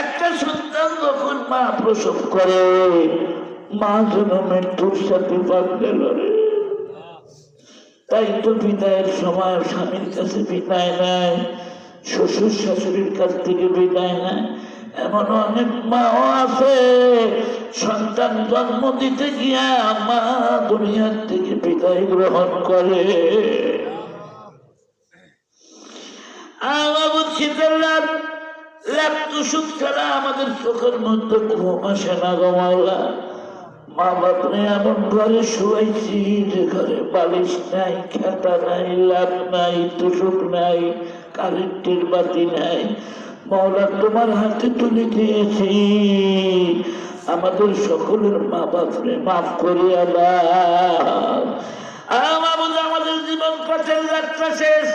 একটা সন্তান যখন মা প্রসব করে, মা যেন মৃত্যুর সাথে বাদ গেল রে। তাই তো বিদায়ের সময় স্বামীর কাছে বিদায় নেয়, শ্বশুর শাশুড়ির কাছ থেকে বিদায় নেয়। এমন অনেক মাও আছে, সন্তান জন্ম দিতে গিয়া মা দুনিয়ার থেকে বিদায় গ্রহণ করে। আমার শীতের রাত ছাড়া আমাদের ঘরে শুয়াইছি যে ঘরে বালিশ নাই, খেতা নাই নাই নাই, কারেন্টের বাতি নাই। মৌলা তোমার হাতে তুলে দিয়েছি। আমাদের সকলের মা বাপরে মাফ করিয়া আমাদের জীবন পথের যাত্রা শেষ।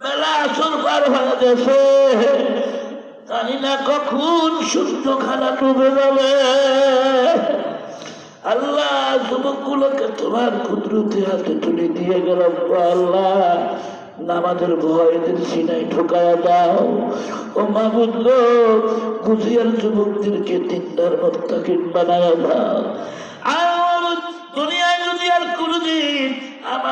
বেলা আসর পার হয়ে গেছে। জানি না কখন সূর্য খানা ডুবে যাবে। আল্লাহ, যুবকগুলোকে তোমার কুদরতি হাতে তুলে দিয়ে গেলাম গো আল্লাহ, নামাজের ভয়দের সিনাই ঢোকায় দাও। ও মাবুদ গো, গুজিয়ার যুবকদেরকে তিনটার মোত্তাকিন বানায় দাও আর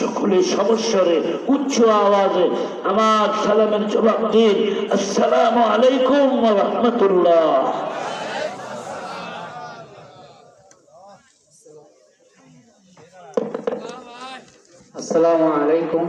সকলে সমস্বরে উচ্চ আওয়াজে আমার সালামের জবাব দিন। আসসালামু আলাইকুম রহমতুল্লাহ। আসসালামু আলাইকুম।